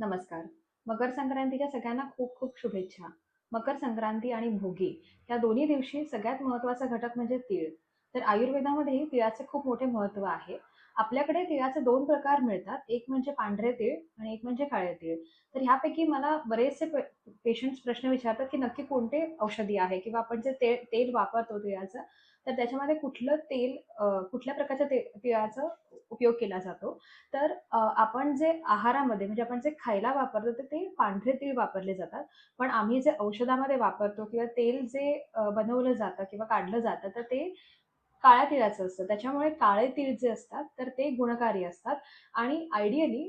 नमस्कार. मकर संक्रांतीच्या सगळ्यांना खूप खूप शुभेच्छा. मकर संक्रांती आणि भोगी या दोन्ही दिवशी सगळ्यात महत्त्वाचा घटक म्हणजे तीळ. तर आयुर्वेदामध्येही तिळाचे खूप मोठे महत्त्व आहे. आपल्याकडे तिळाचे दोन प्रकार मिळतात. एक म्हणजे पांढरे तीळ आणि एक म्हणजे काळे तीळ. तर ह्यापैकी मला बरेचसे पेशंट्स प्रश्न विचारतात की नक्की कोणते औषधी आहे किंवा आपण जे तेल तेल वापरतो तिळाचं तर त्याच्यामध्ये कुठलं तेल कुठल्या प्रकारच्या ते तिळाचं उपयोग केला जातो. तर आपण जे आहारामध्ये म्हणजे आपण जे खायला वापरतो तर ते पांढरे तीळ वापरले जातात. पण आम्ही जे औषधामध्ये वापरतो किंवा तेल जे बनवलं जातं किंवा काढलं जातं तर ते काळ्या तिळाचं असतं. त्याच्यामुळे काळे तीळ जे असतात तर ते गुणकारी असतात. आणि आयडियली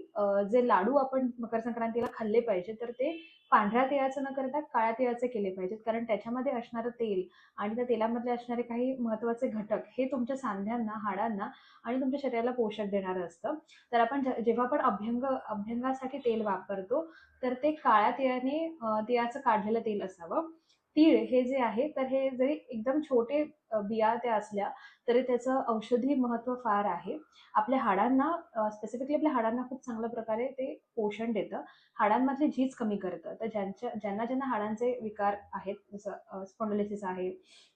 जे लाडू आपण मकर संक्रांतीला खाल्ले पाहिजे तर ते पांढऱ्या तिळाचं न करता काळ्या तिळाचे केले पाहिजेत कारण त्याच्यामध्ये असणारं तेल आणि त्या तेलामधले असणारे काही महत्त्वाचे घटक हे तुमच्या सांध्यांना हाडांना आणि तुमच्या शरीराला पोषक देणारं असतं. तर आपण जेव्हा आपण अभ्यंग अभ्यंगासाठी तेल वापरतो तर ते काळ्या तिळाने तिळाचं काढलेलं तेल असावं. तीळ हे जे आहे तर हे जरी एकदम छोटे बिया त्या असल्या तरी त्याचं औषधी महत्त्व फार आहे. आपल्या हाडांना स्पेसिफिकली आपल्या हाडांना खूप चांगल्या प्रकारे ते पोषण देतं. हाडांमधली झीज कमी करतं. तर ज्यांच्या ज्यांना ज्यांना हाडांचे विकार आहेत जसं स्पॉन्डोलिसिस आहे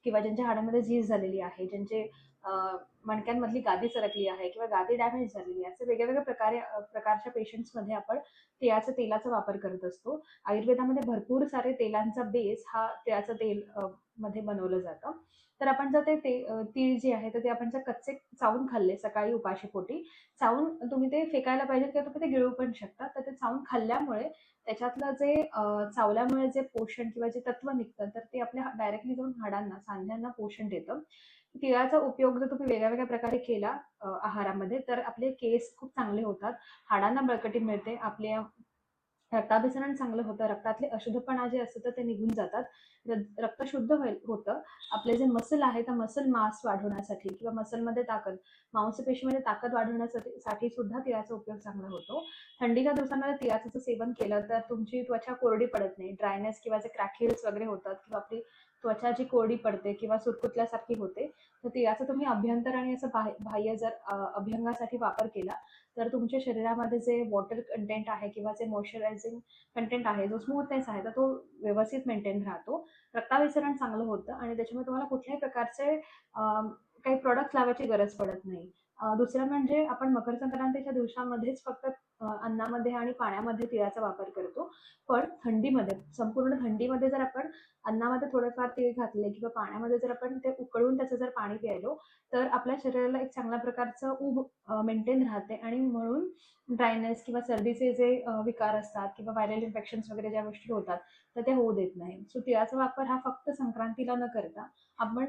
किंवा ज्यांच्या हाडांमध्ये झीज झालेली आहे ज्यांचे मणक्यांमधली गादी सरकली आहे किंवा गादी डॅमेज झालेली आहे असे वेगवेगळ्या प्रकारे प्रकारच्या पेशंट्समध्ये आपण तिळाचं तेलाचा वापर करत असतो. आयुर्वेदामध्ये भरपूर सारे तेलांचा बेस हा तिळाचं तेल मध्ये बनवलं जातं. तर आपण जर ते ते तीळ जे आहे तर ते आपण जर कच्चे चावून खाल्ले सकाळी उपाशीपोटी चावून तुम्ही ते फेकायला पाहिजे किंवा तुम्ही ते गिळू पण शकता तर ते चावून खाल्ल्यामुळे त्याच्यातलं जे चावल्यामुळे जे पोषण किंवा जे तत्व निघतं तर ते आपल्या डायरेक्टली जाऊन हाडांना सांध्यांना पोषण देतं. तिळाचा उपयोग जर तुम्ही वेगळ्या वेगळ्या प्रकारे केला आहारामध्ये तर आपले केस खूप चांगले होतात हाडांना बळकटी मिळते आपल्या रक्ताभिसरण चांगलं होतं रक्तातले अशुद्धपणा जे असतं तर ते निघून जातात. रक्त शुद्ध होईल होतं. आपले जे मसल आहे तर मसल मास वाढवण्यासाठी किंवा मसलमध्ये ताकद मांसपेशीमध्ये ताकद वाढवण्यासाठी साठी सुद्धा तिळाचा उपयोग चांगला होतो. थंडीच्या दिवसामध्ये तिळाचं सेवन केलं तर तुमची त्वचा कोरडी पडत नाही. ड्रायनेस किंवा जे क्रॅकेल्स वगैरे होतात किंवा आपली त्वचा जी कोरडी पडते किंवा सुरकुतल्यासारखी होते तर तिळाचा तुम्ही अभ्यंतर आणि असं बाह्य बाह्य जर अभ्यंगासाठी वापर केला तर तुमच्या शरीरामध्ये जे वॉटर कंटेंट आहे किंवा जे मॉइश्चरायझिंग कंटेंट आहे जो स्मूथनेस आहे तर तो व्यवस्थित मेंटेन राहतो. रक्ताभिसरण चांगलं होतं आणि त्याच्यामुळे तुम्हाला कुठल्याही प्रकारचे काही प्रॉडक्ट लावायची गरज पडत नाही. दुसरं म्हणजे आपण मकर संक्रांतीच्या दिवसामध्येच फक्त अन्नामध्ये आणि पाण्यामध्ये तिळाचा वापर करतो. पण थंडीमध्ये संपूर्ण थंडीमध्ये जर आपण अन्नामध्ये थोडेफार तीळ घातले किंवा पाण्यामध्ये जर आपण ते उकळून त्याचं जर पाणी प्यायलो तर आपल्या शरीराला एक चांगल्या प्रकारचं ऊब मेंटेन राहते. आणि म्हणून ड्रायनेस किंवा सर्दीचे जे विकार असतात किंवा व्हायरल इन्फेक्शन्स वगैरे ज्या गोष्टी होतात तर ते होऊ देत नाही. सो तिळाचा वापर हा फक्त संक्रांतीला न करता आपण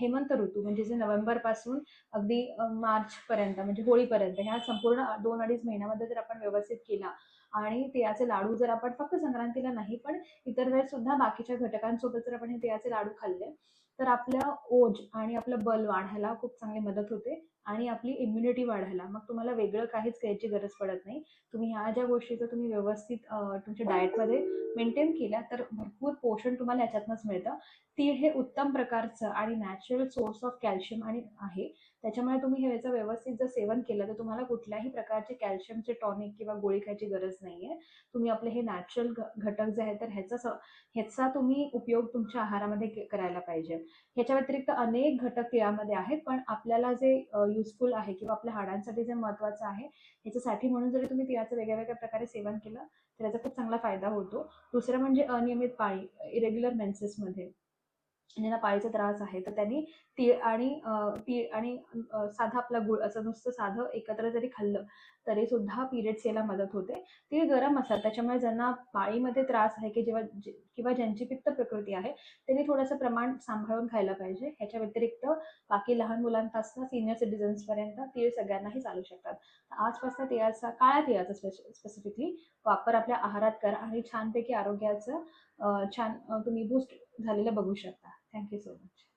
हेमंत ऋतू म्हणजे जे नोव्हेंबरपासून अगदी मार्चपर्यंत मार्च पर्यंत म्हणजे होळीपर्यंत ह्या संपूर्ण दोन अडीच महिन्यामध्ये जर आपण व्यवस्थित केला. आणि तिळाचे लाडू जर आपण फक्त संक्रांतीला नाही पण इतर वेळेस सुद्धा बाकीच्या घटकांसोबत जर आपण हे तिळाचे लाडू खाल्ले तर आपलं ओज आणि आपलं बल वाढायला खूप चांगली मदत होते. आणि आपली इम्युनिटी वाढायला. मग तुम्हाला वेगळं काहीच घ्यायची गरज पडत नाही. तुम्ही ह्या ज्या गोष्टी जर तुम्ही व्यवस्थित तुमच्या डाएटमध्ये मेंटेन केल्या तर भरपूर पोषण तुम्हाला याच्यातनंच मिळतं. तीळ हे उत्तम प्रकारचं आणि नॅचरल सोर्स ऑफ कॅल्शियम आणि आहे. त्याच्यामुळे तुम्ही ह्याचं व्यवस्थित जर सेवन केलं तर तुम्हाला कुठल्याही प्रकारचे कॅल्शियमचे टॉनिक किंवा गोळी खायची गरज नाहीये. तुम्ही आपले हे नॅचरल घटक जे आहेत तर ह्याचा स- ह्याचा तुम्ही उपयोग तुमच्या आहारामध्ये के- करायला पाहिजे. ह्याच्या व्यतिरिक्त अनेक घटक तिळामध्ये आहेत पण आपल्याला जे युजफुल आहे किंवा आपल्या हाडांसाठी जे महत्वाचं आहे ह्याच्यासाठी म्हणून जरी तुम्ही तिळाचं वेगळ्या वेगळ्या प्रकारे सेवन केलं तर याचा खूप चांगला फायदा होतो. दुसरं म्हणजे अनियमित पाळी इरेग्युलर मेन्सेसमध्ये ज्यांना पाळीचा त्रास आहे तर त्यांनी तीळ आणि तीळ आणि साधा आपला गुळ असं नुसतं साधं एकत्र जरी खाल्लं तरी सुद्धा पिरियड्स यायला मदत होते. तीळ गरम असतात त्याच्यामुळे ज्यांना पाळीमध्ये त्रास आहे की जेव्हा जे- किंवा ज्यांची पित्त प्रकृती आहे त्यांनी थोडंसं प्रमाण सांभाळून खायला पाहिजे. ह्याच्या व्यतिरिक्त बाकी लहान मुलांपासून सिनियर सिटीजन्सपर्यंत तीळ सगळ्यांनाही चालू शकतात. आजपासून तिळाचा काळ्या तिळाचा स्पेसिफिकली वापर आपल्या आहारात करा आणि छानपैकी आरोग्याचं छान तुम्ही बूस्ट झालेलं बघू शकता. Thank you so much.